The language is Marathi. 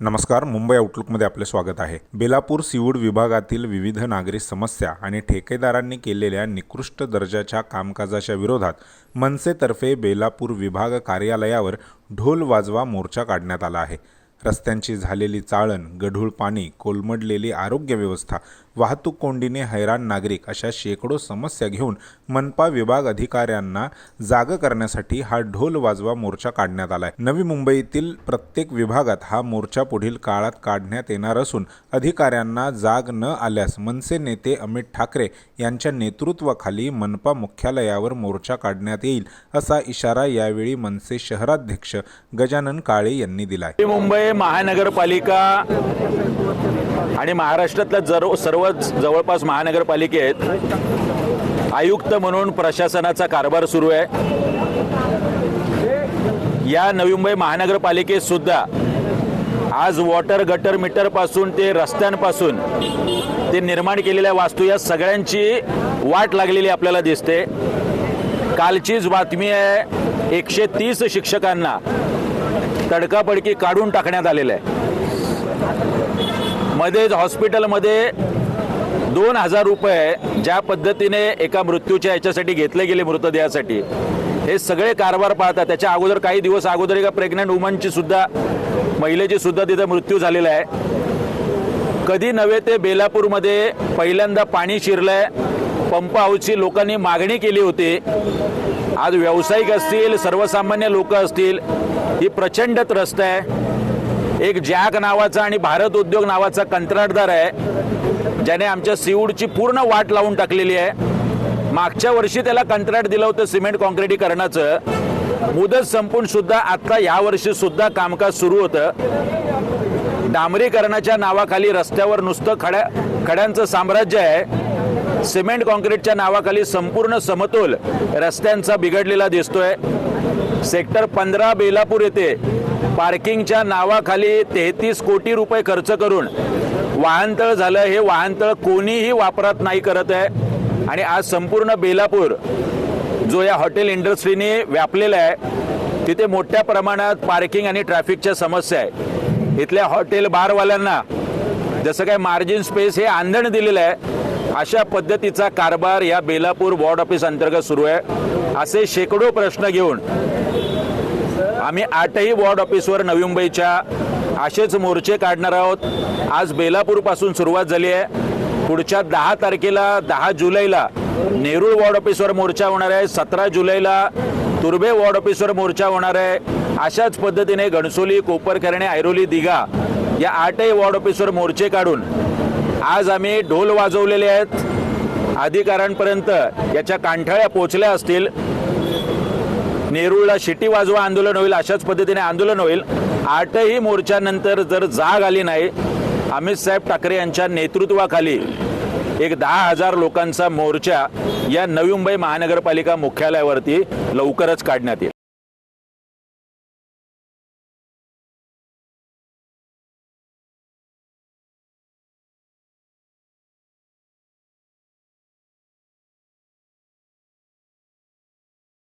नमस्कार मुंबई आउटलुकमध्ये आपले स्वागत आहे. बेलापूर सीवूड विभागातील विविध नागरी समस्या आणि ठेकेदारांनी केलेल्या निकृष्ट दर्जाच्या कामकाजाच्या विरोधात मनसेतर्फे बेलापूर विभाग कार्यालयावर ढोल वाजवा मोर्चा काढण्यात आला आहे. रस्त्यांची झालेली चाळण गढूळ पाणी कोलमडलेली आरोग्य व्यवस्था वाहतूक कोंडीने हैराण नागरिक अशा शेकडो समस्या घेऊन मनपा विभाग अधिकाऱ्यांना जाग करण्यासाठी हा ढोल वाजवा मोर्चा काढण्यात आलाय. नवी मुंबईतील प्रत्येक विभागात हा मोर्चा पुढील काळात काढण्यात येणार असून अधिकाऱ्यांना जाग न आल्यास मनसे नेते अमित ठाकरे यांच्या नेतृत्वाखाली मनपा मुख्यालयावर मोर्चा काढण्यात येईल असा इशारा यावेळी मनसे शहराध्यक्ष गजानन काळे यांनी दिलाय. मुंबई महानगरपालिका आणि महाराष्ट्रातल्या जर सर्वच जवळपास महानगरपालिकेत आयुक्त म्हणून प्रशासनाचा कारभार सुरू आहे. या नवी मुंबई महानगरपालिकेत सुद्धा आज वॉटर गटर मीटरपासून ते रस्त्यांपासून ते निर्माण केलेल्या वास्तू या सगळ्यांची वाट लागलेली आपल्याला दिसते. कालचीच बातमी आहे एकशे तीस शिक्षकांना तडकापडकी काढून टाकण्यात आलेलं आहे. मध्येच हॉस्पिटलमध्ये दोन हजार रुपये ज्या पद्धतीने एका मृत्यूच्या याच्यासाठी घेतले गेले मृतदेहासाठी हे सगळे कारभार पाहतात त्याच्या अगोदर काही दिवस अगोदर एका प्रेग्नंट वुमनची सुद्धा महिलेची सुद्धा तिथे मृत्यू झालेला आहे. कधी नव्हे ते बेलापूरमध्ये पहिल्यांदा पाणी शिरलंय पंप हाऊसची लोकांनी मागणी केली होती. आज व्यावसायिक असतील सर्वसामान्य लोक असतील ही प्रचंड त्रस्त आहे. एक जॅक नावाचा आणि भारत उद्योग नावाचा कंत्राटदार आहे. ज्याने आमच्या सीवूडची पूर्ण वाट लावून टाकलेली आहे. मागच्या वर्षी त्याला कंत्राट दिलं होतं सिमेंट कॉन्क्रिटीकरणाचं मुदत संपून सुद्धा आत्ता या वर्षी सुद्धा कामकाज सुरू होतं. डांबरीकरणाच्या नावाखाली रस्त्यावर नुसतं खड्या खड्यांचं साम्राज्य आहे. सिमेंट कॉन्क्रीटच्या नावाखाली संपूर्ण समतोल रस्त्यांचा बिघडलेला दिसतोय. सेक्टर पंधरा बेलापूर येथे पार्किंगच्या नावाखाली तेहतीस कोटी रुपये खर्च करून वाहनतळ झालं. हे वाहनतळ कोणीही वापरात नाही करत आहे. आणि आज संपूर्ण बेलापूर जो या हॉटेल इंडस्ट्रीने व्यापलेला आहे तिथे मोठ्या प्रमाणात पार्किंग आणि ट्रॅफिकच्या समस्या आहे. इथल्या हॉटेल बारवाल्यांना जसं काय मार्जिन स्पेस हे आंधण दिलेलं आहे अशा पद्धतीचा कारभार या बेलापूर वॉर्ड ऑफिस अंतर्गत सुरू आहे. असे शेकडो प्रश्न घेऊन आम्ही आठही वॉर्ड ऑफिसवर नवी मुंबईच्या असेच मोर्चे काढणार आहोत. आज बेलापूरपासून सुरुवात झाली आहे. पुढच्या दहा तारखेला दहा जुलैला नेरूळ वॉर्ड ऑफिसवर मोर्चा होणार आहे. सतरा जुलैला तुर्बे वॉर्ड ऑफिसवर मोर्चा होणार आहे. अशाच पद्धतीने घणसोली कोपरखरणे ऐरोली दिघा या आठही वॉर्ड ऑफिसवर मोर्चे काढून आज आम्ही ढोल वाजवलेले आहेत. अधिकाऱ्यांपर्यंत याच्या कांठाळ्या पोचल्या असतील. नेरूळला शिटी वाजवा आंदोलन होईल अशाच पद्धतीने आंदोलन होईल. आठही मोर्चानंतर जर जाग आली नाही अमित साहेब ठाकरे यांच्या नेतृत्वाखाली एक दहा हजार लोकांचा मोर्चा या नवी मुंबई महानगरपालिका मुख्यालयावरती लवकरच काढण्यात येईल.